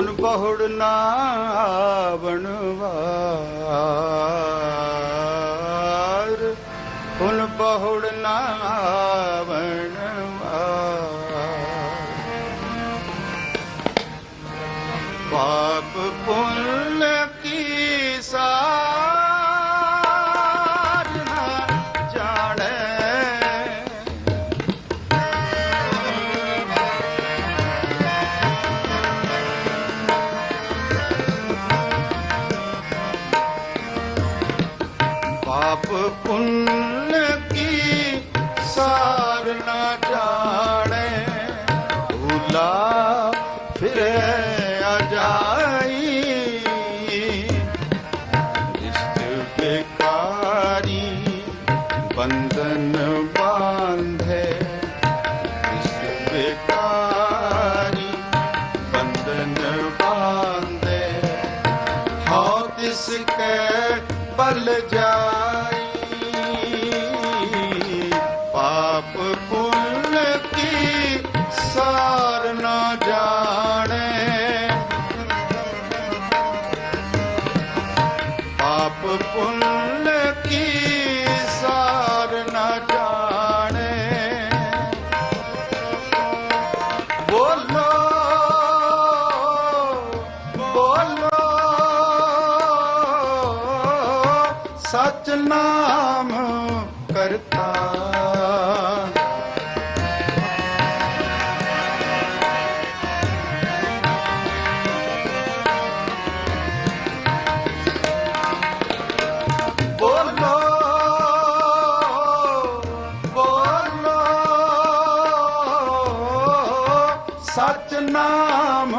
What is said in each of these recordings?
ਹੁਣ ਬਹੁੜ ਨਾ ਬਣਵਾ। ਬਲ ਜਾਈ। ਪਾਪ ਪੁੰਨ ਕੀ ਸਾਰ ਨਾ ਜਾਣੇ। ਪਾਪ ਪੁੰਨ ਕੀ ਸਾਰ ਨਾ ਜਾਣੇ। ਬੋਲੋ ਸਚ ਨਾਮ ਕਰਤਾ। ਸਚ ਨਾਮ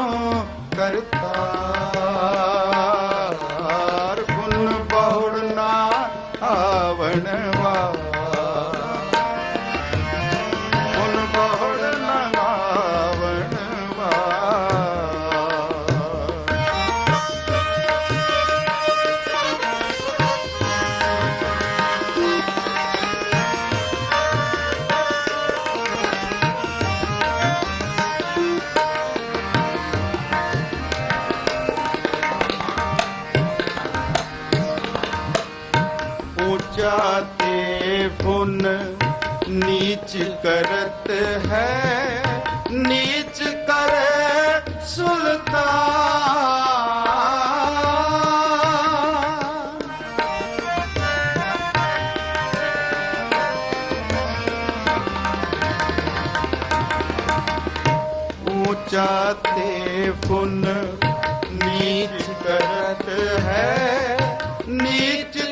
जाते पुन नीच करत है नीच कर सुल्तान ऊंचा ते पुन नीच करत है नीच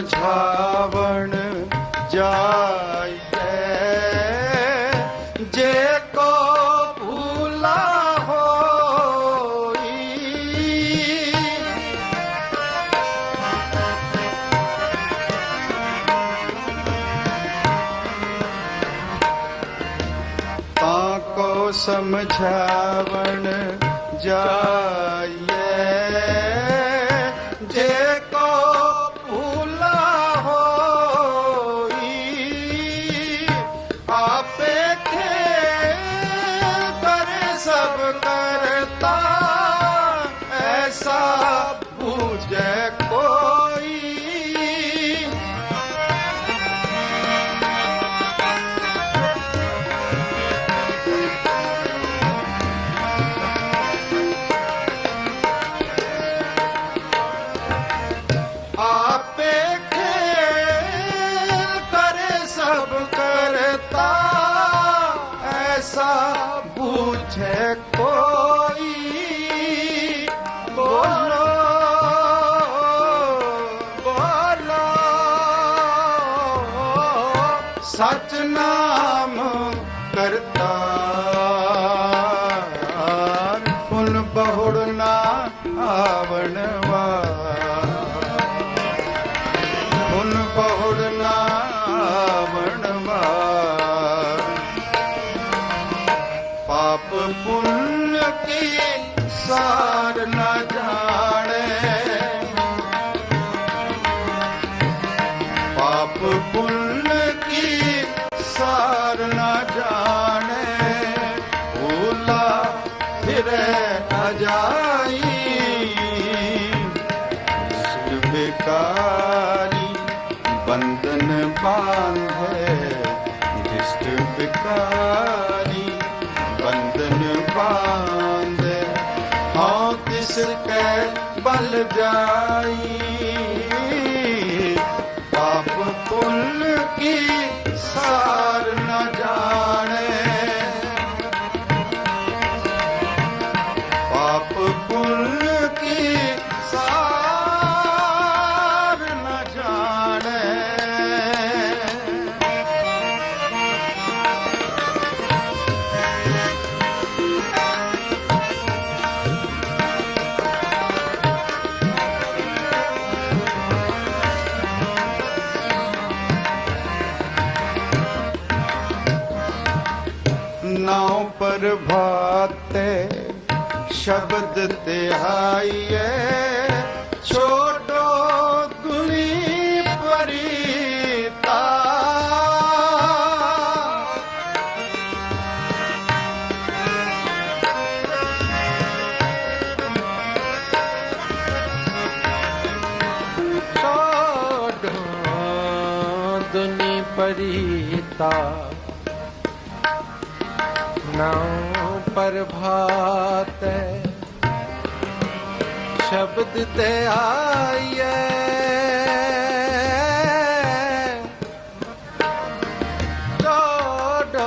ਸਮਝਾਵਣ ਜਾਈਏ ਜੇ ਕੋ ਭੂਲਾ ਹੋਈ ਤਾਂ ਕੋ ਸਮਝਾਵਣ ਜਾਈਏ ਸਚ ਨਾਮ ਕਰਤਾ। ਪੁਨ ਬਹੁੜ ਨਾ ਆਵਣ ਵਾਰ। ਬਹੁੜ ਨਾ ਬਣਵਾਰ ਪਾਪ ਪੁੰਨ ਕੀ ਸਾਰ ਨਾ ਬਾਂਧੇ ਦਿਸ਼ਟ ਬਿਕਾਰੀ ਬੰਧਨ ਬਾਂਧੇ ਹਉ ਤਿਸ ਕੈ ਬਲ ਜਾਈ ਪਾਪ ਪੁੰਨ ਕੀ ਸਾਰ ਨਾਉ ਪ੍ਰਭਾਤੇ ਸ਼ਬਦ ਤਿਹਾਈਏ ਛੋਟੋ ਦੁਨੀ ਪਰੀਤਾ ਛੋੜੋ ਦੁਨੀ ਪਰੀਤਾ ਨਾਉ ਪ੍ਰਭਾਤ ਸ਼ਬਦ ਤੇ ਆਈਏ ਛੋੜੋ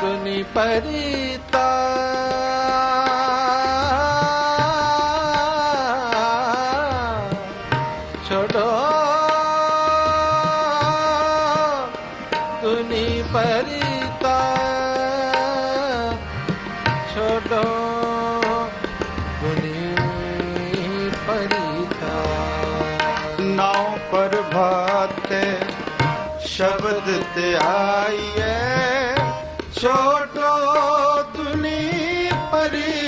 ਦੁਨੀ ਪਰੀਤਾ। ਛੋੜੋ ਦੁਨੀ ਪਰੀਤਾ। ਛੋੜੋ ਦੁਨੀ ਪਰੀਤਾ। ਨਾਉ ਪ੍ਰਭਾਤੇ ਸ਼ਬਦ ਧਿਆਈਏ ਛੋਟੋ ਦੁਨੀ ਪਰੀਤਾ।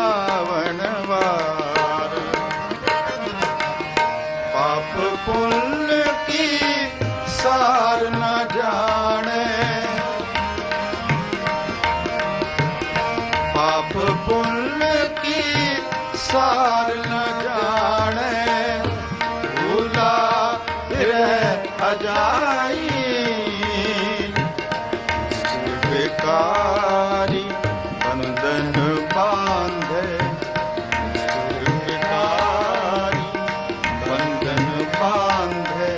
ਹਜਾਈ ਸੁਬਕਾਰੀ ਬੰਦਨ ਬਾਂਧੇ। ਸੁਬਕਾਰੀ ਬੰਦਨ ਬਾਂਧੇ।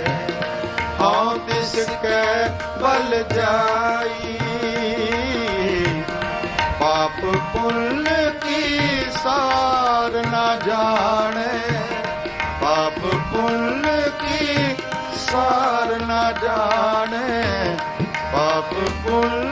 ਹਉ ਤਿਸ ਕੈ ਬਲ ਜਾਈ। ਪਾਪ ਪੁੰਨ ਕੀ ਸਾਰ ਨਾ ਜਾਣੇ। ਜਾਣੈ ਪਾਪ ਪੁੰਨ